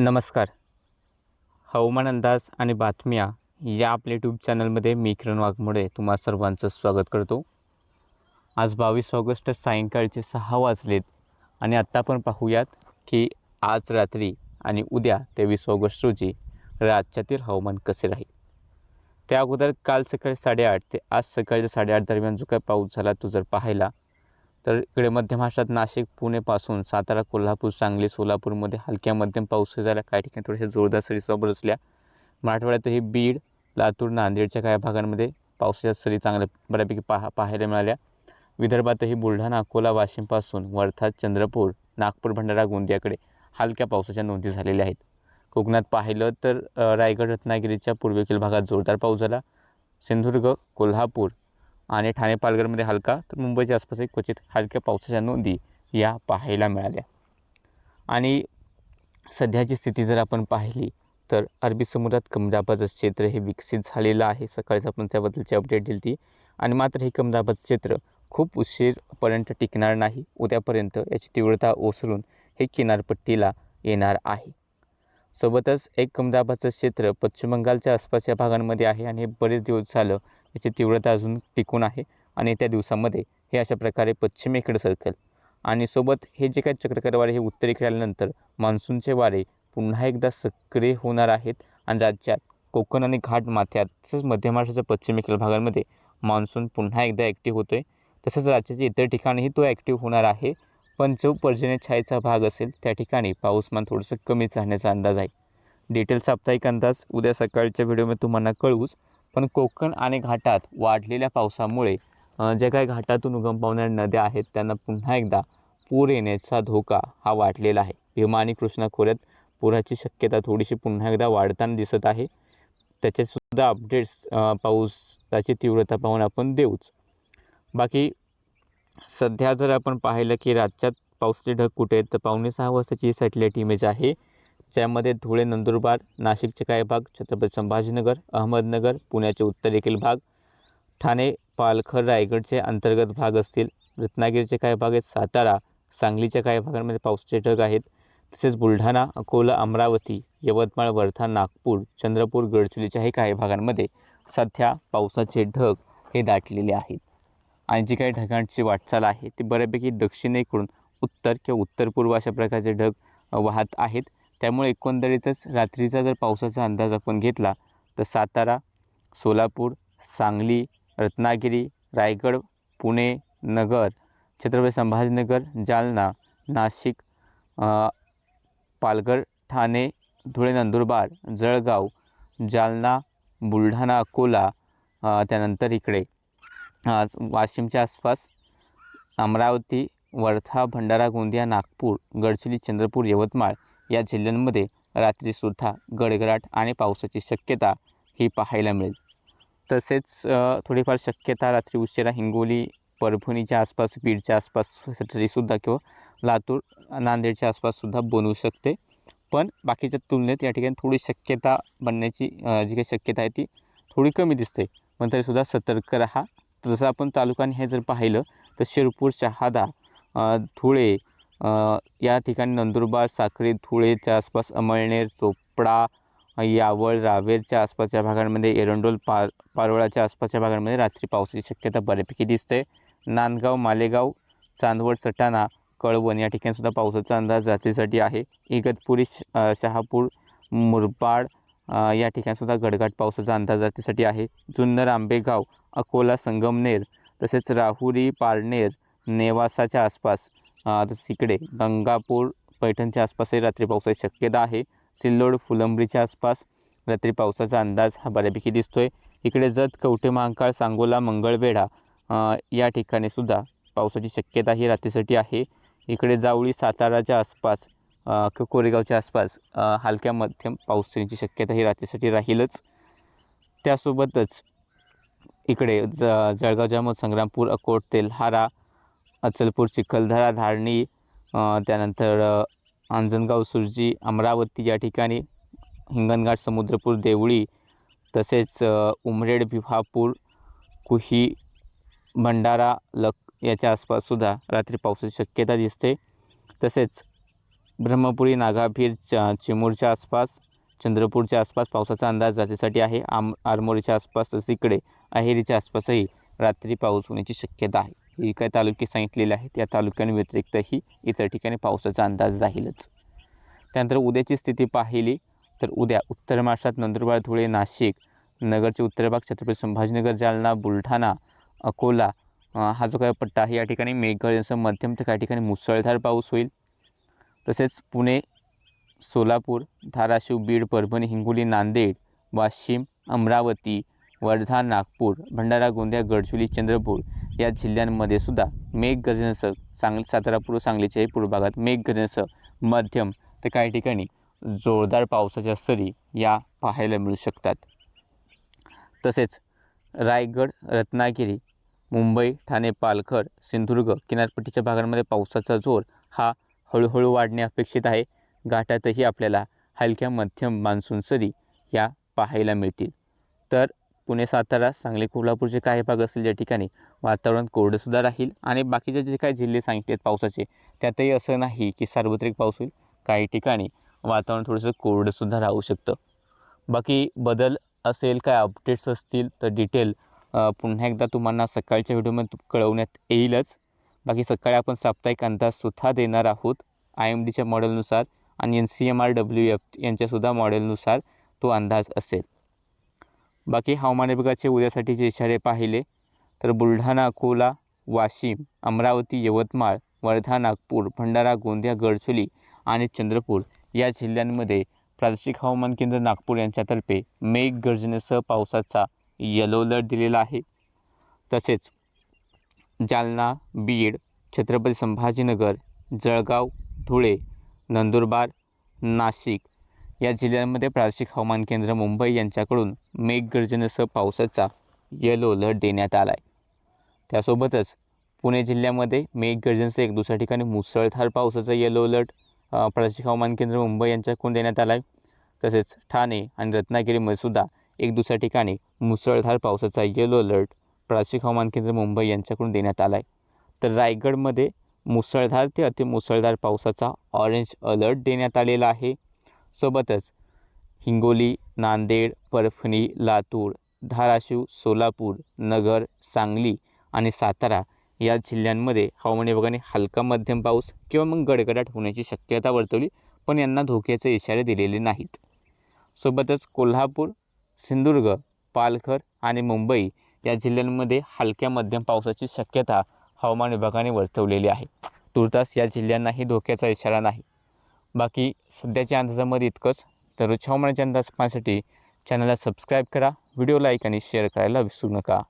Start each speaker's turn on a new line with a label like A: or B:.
A: नमस्कार. हवामान अंदाज आणि बातम्या या आपल्या यूट्यूब चॅनलमध्ये मी किरण वाघमोडे तुम्हा सर्वांचं स्वागत करतो. आज बावीस ऑगस्ट सायंकाळचे सहा वाजलेत आणि आत्ता आपण पाहूयात की आज रात्री आणि उद्या तेवीस ऑगस्ट रोजी राज्यातील हवामान कसे राहील? त्या अगोदर काल सकाळी साडेआठ ते आज सकाळच्या साडेआठ दरम्यान जो काय पाऊस झाला तो जर पाहिला तर इकडे मध्य महाराष्ट्रात नाशिक पुणेपासून सातारा कोल्हापूर सांगली सोलापूरमध्ये हलक्या मध्यम पाऊस झाला काही ठिकाणी थोड्याशा जोरदार सरीसह बरसल्या. मराठवाड्यातही बीड लातूर नांदेडच्या काही भागांमध्ये पावसाच्या सरी चांगल्या बऱ्यापैकी पाहा पाहायला मिळाल्या. विदर्भातही बुलढाणा अकोला वाशिमपासून वर्धा चंद्रपूर नागपूर भंडारा गोंदियाकडे हलक्या पावसाच्या नोंदी झालेल्या आहेत. कोकणात पाहिलं तर रायगड रत्नागिरीच्या पूर्वेकडील भागात जोरदार पाऊस झाला. सिंधुदुर्ग कोल्हापूर आणि ठाणे पालघरमध्ये हलका तर मुंबईच्या आसपासही क्वचित हलक्या पावसाच्या नोंदी या पाहायला मिळाल्या. आणि सध्याची स्थिती जर आपण पाहिली तर अरबी समुद्रात कमदाबाचं क्षेत्र हे विकसित झालेलं आहे. सकाळीच आपण त्याबद्दलची अपडेट दिली ती आणि मात्र हे कमदाबाचं क्षेत्र खूप उशीरपर्यंत टिकणार नाही. उद्यापर्यंत याची तीव्रता ओसरून हे किनारपट्टीला येणार आहे. सोबतच एक कमदाबाचं क्षेत्र पश्चिम बंगालच्या आसपासच्या भागांमध्ये आहे आणि हे बरेच दिवस झालं याची तीव्रता अजून टिकून आहे. आणि त्या दिवसामध्ये हे अशा प्रकारे पश्चिमेकडे सरकेल. आणि सोबत हे जे काही चक्रकार वारे हे उत्तरेकडे आल्यानंतर मान्सूनचे वारे पुन्हा एकदा सक्रिय होणार आहेत. आणि राज्यात कोकण आणि घाट माथ्यात तसंच मध्य महाराष्ट्राच्या पश्चिमेकडील भागांमध्ये मान्सून पुन्हा एकदा ॲक्टिव्ह होतो आहे तसंच राज्याच्या इतर ठिकाणीही तो ॲक्टिव्ह होणार आहे. पण जो पर्जन्य छायेचा भाग असेल त्या ठिकाणी पाऊसमान थोडंसं कमीच राहण्याचा अंदाज आहे. डिटेल साप्ताहिक अंदाज उद्या सकाळच्या व्हिडिओमध्ये तुम्हाला कळवूच. पण कोकण आणि घाटात वाढलेल्या पावसामुळे ज्या काही घाटातून उगम पावणाऱ्या नद्या आहेत त्यांना पुन्हा एकदा पूर येण्याचा धोका हा वाढलेला आहे. भीमा आणि कृष्णा खोऱ्यात पुराची शक्यता थोडीशी पुन्हा एकदा वाढताना दिसत आहे. त्याचेसुद्धा अपडेट्स पाऊसाची तीव्रता पाहून आपण देऊच. बाकी सध्या जर आपण पाहिलं की राज्यात पावसाचे ढग कुठे आहेत तर पावणे सहा वाजताची ही सॅटेलाईट इमेज आहे. ज्यामध्ये धुळे नंदुरबार नाशिकचे काही भाग छत्रपती संभाजीनगर अहमदनगर पुण्याचे उत्तरेकडील भाग ठाणे पालघर रायगडचे अंतर्गत भाग असतील. रत्नागिरीचे काही भाग आहेत सातारा सांगलीच्या काही भागांमध्ये पावसाचे ढग आहेत. तसेच बुलढाणा अकोला अमरावती यवतमाळ वर्धा नागपूर चंद्रपूर गडचिरोलीच्याही काही भागांमध्ये सध्या पावसाचे ढग हे दाटलेले आहेत. आणि जी काही ढगांची वाटचाल आहे ती बऱ्यापैकी दक्षिणेकडून उत्तर किंवा उत्तर पूर्व अशा प्रकारचे ढग वाहत आहेत. त्यामुळे एकंदरीतच रात्रीचा जर पावसाचा अंदाज आपण घेतला तर सातारा सोलापूर सांगली रत्नागिरी रायगड पुणे नगर छत्रपती संभाजीनगर जालना नाशिक पालघर ठाणे धुळे नंदुरबार जळगाव जालना बुलढाणा अकोला त्यानंतर इकडे. वाशिमच्या आसपास अमरावती वर्धा भंडारा गोंदिया नागपूर गडचिरोली चंद्रपूर यवतमाळ या जिल्ह्यांमध्ये रात्रीसुद्धा गडगडाट आणि पावसाची शक्यता ही पाहायला मिळेल. तसेच थोडीफार शक्यता रात्री उशिरा हिंगोली परभणीच्या आसपास बीडच्या आसपास तरीसुद्धा किंवा लातूर नांदेडच्या आसपाससुद्धा बनवू शकते. पण बाकीच्या तुलनेत या ठिकाणी थोडी शक्यता बनण्याची जी काही शक्यता आहे ती थोडी कमी दिसते. पण तरीसुद्धा सतर्क राहा. जसं आपण तालुकाने हे जर पाहिलं तर शिरपूर शहादा धुळे या ठिकाणी नंदुरबार साक्री धुळेच्या आसपास अमळनेर चोपडा यावळ रावेरच्या आसपासच्या भागांमध्ये एरंडोल पार पारोळाच्या आसपासच्या भागांमध्ये रात्री पावसाची शक्यता बऱ्यापैकी दिसते. नांदगाव मालेगाव चांदवड सटाणा कळवण या ठिकाणीसुद्धा पावसाचा अंदाज रात्रीसाठी आहे. इगतपुरी श- शहापूर मुरबाड या ठिकाणीसुद्धा गडघाट पावसाचा अंदाज रात्रीसाठी आहे. जुन्नर आंबेगाव अकोला संगमनेर तसेच राहुरी पारनेर नेवासाच्या आसपास तसंच इकडे गंगापूर पैठणच्या आसपासही रात्री पावसाची शक्यता आहे. सिल्लोड फुलंब्रीच्या आसपास रात्री पावसाचा अंदाज हा बऱ्यापैकी दिसतोय. इकडे जत कवठे महांकाळ सांगोला मंगळवेढा या ठिकाणी सुद्धा पावसाची शक्यता ही रात्रीसाठी आहे. इकडे जावळी साताराच्या आसपास किंवा कोरेगावच्या आसपास हलक्या मध्यम पावसाची शक्यता ही रात्रीसाठी राहीलच. त्यासोबतच इकडे ज जळगाव जामोद संग्रामपूर अकोट तेल्हारा अचलपूर चिखलदरा धारणी त्यानंतर अंजनगाव सुरजी अमरावती या ठिकाणी हिंगणघाट समुद्रपूर देवळी तसेच उमरेड विभापूर कुही भंडारा लक याच्या आसपाससुद्धा रात्री पावसाची शक्यता दिसते. तसेच ब्रह्मपुरी नागाभीर च चिमूरच्या आसपास चंद्रपूरच्या आसपास पावसाचा अंदाज जातीसाठी आहे. आम आरमोरीच्या आसपास तसेच इकडे अहेरीच्या आसपासही रात्री पाऊस होण्याची शक्यता आहे. हे काय तालुके सांगितलेले आहेत या तालुक्यांव्यतिरिक्तही इतर ठिकाणी पावसाचा अंदाज राहीलच त्यानंतर उद्याची स्थिती पाहिली तर उद्या उत्तर महाराष्ट्रात नंदुरबार धुळे नाशिक नगरचे उत्तर भाग छत्रपती संभाजीनगर जालना बुलढाणा अकोला हा जो काही पट्टा आहे या ठिकाणी मेघगर्जनेसह मध्यम तर काही ठिकाणी मुसळधार पाऊस होईल. तसेच पुणे सोलापूर धाराशिव बीड परभणी हिंगोली नांदेड वाशिम अमरावती वर्धा नागपूर भंडारा गोंदिया गडचिरोली चंद्रपूर या जिल्ह्यांमध्ये सुद्धा मेघगर्जनेसह सांगली सातारा पूर्व सांगलीच्याही पूर्वभागात मेघगर्जनेसह मध्यम तर काही ठिकाणी जोरदार पावसाच्या सरी या पाहायला मिळू शकतात. तसेच रायगड रत्नागिरी मुंबई ठाणे पालघर सिंधुदुर्ग किनारपट्टीच्या भागांमध्ये पावसाचा जोर हा हळूहळू वाढणे अपेक्षित आहे. घाटातही आपल्याला हलक्या मध्यम मान्सून सरी या पाहायला मिळतील. तर पुणे सातारा सांगली कोल्हापूरचे काही भाग असतील ज्या ठिकाणी वातावरण कोरडंसुद्धा राहील आणि बाकीचे जे काही जिल्हे सांगितलेत पावसाचे त्यातही असं नाही की सार्वत्रिक पाऊस होईल. काही ठिकाणी वातावरण थोडंसं कोरडंसुद्धा राहू शकतं. बाकी बदल असेल काय अपडेट्स असतील तर डिटेल पुन्हा एकदा तुम्हाला सकाळच्या व्हिडिओमध्ये कळवण्यात येईलच. बाकी सकाळी आपण साप्ताहिक अंदाजसुद्धा देणार आहोत. आय एम डीच्या मॉडेलनुसार आणि N C M R W F यांच्यासुद्धा मॉडेलनुसार तो अंदाज असेल. बाकी हवामान विभागाचे उद्यासाठीचे इशारे पाहिले तर बुलढाणा अकोला वाशिम अमरावती यवतमाळ वर्धा नागपूर भंडारा गोंदिया गडचोली आणि चंद्रपूर या जिल्ह्यांमध्ये प्रादेशिक हवामान केंद्र नागपूर यांच्यातर्फे मेघ गर्जनेसह पावसाचा येलो अलर्ट दिलेला आहे. तसेच जालना बीड छत्रपती संभाजीनगर जळगाव धुळे नंदुरबार नाशिक या जिल्ह्यांमध्ये प्रादेशिक हवामान केंद्र मुंबई यांच्याकडून मेघगर्जनेसह पावसाचा येलो अलर्ट देण्यात आला आहे त्यासोबतच पुणे जिल्ह्यामध्ये मेघगर्जनेसह एक दुसऱ्या ठिकाणी मुसळधार पावसाचा येलो अलर्ट प्रादेशिक हवामान केंद्र मुंबई यांच्याकडून देण्यात आला आहे तसेच ठाणे आणि रत्नागिरीमध्ये सुद्धा एक दुसऱ्या ठिकाणी मुसळधार पावसाचा येलो अलर्ट प्रादेशिक हवामान केंद्र मुंबई यांच्याकडून देण्यात आला आहे तर रायगडमध्ये मुसळधार ते अतिमुसळधार पावसाचा ऑरेंज अलर्ट देण्यात आलेला आहे. सोबतच हिंगोली नांदेड परभणी लातूर धाराशिव सोलापूर नगर सांगली आणि सातारा या जिल्ह्यांमध्ये हवामान विभागाने हलका मध्यम पाऊस किंवा मग गडगडाट होण्याची शक्यता वर्तवली पण यांना धोक्याचे इशारे दिलेले नाहीत. सोबतच कोल्हापूर सिंधुदुर्ग पालघर आणि मुंबई या जिल्ह्यांमध्ये हलक्या मध्यम पावसाची शक्यता हवामान विभागाने वर्तवलेली आहे. तुर्तास या जिल्ह्यांनाही धोक्याचा इशारा नाही. बाकी सध्याच्या अंदाजामध्ये इतकंच. तर हवामानाच्या अंदाज पाहण्यासाठी चॅनलला सबस्क्राईब करा व्हिडिओ लाईक आणि शेअर करायला विसरू नका.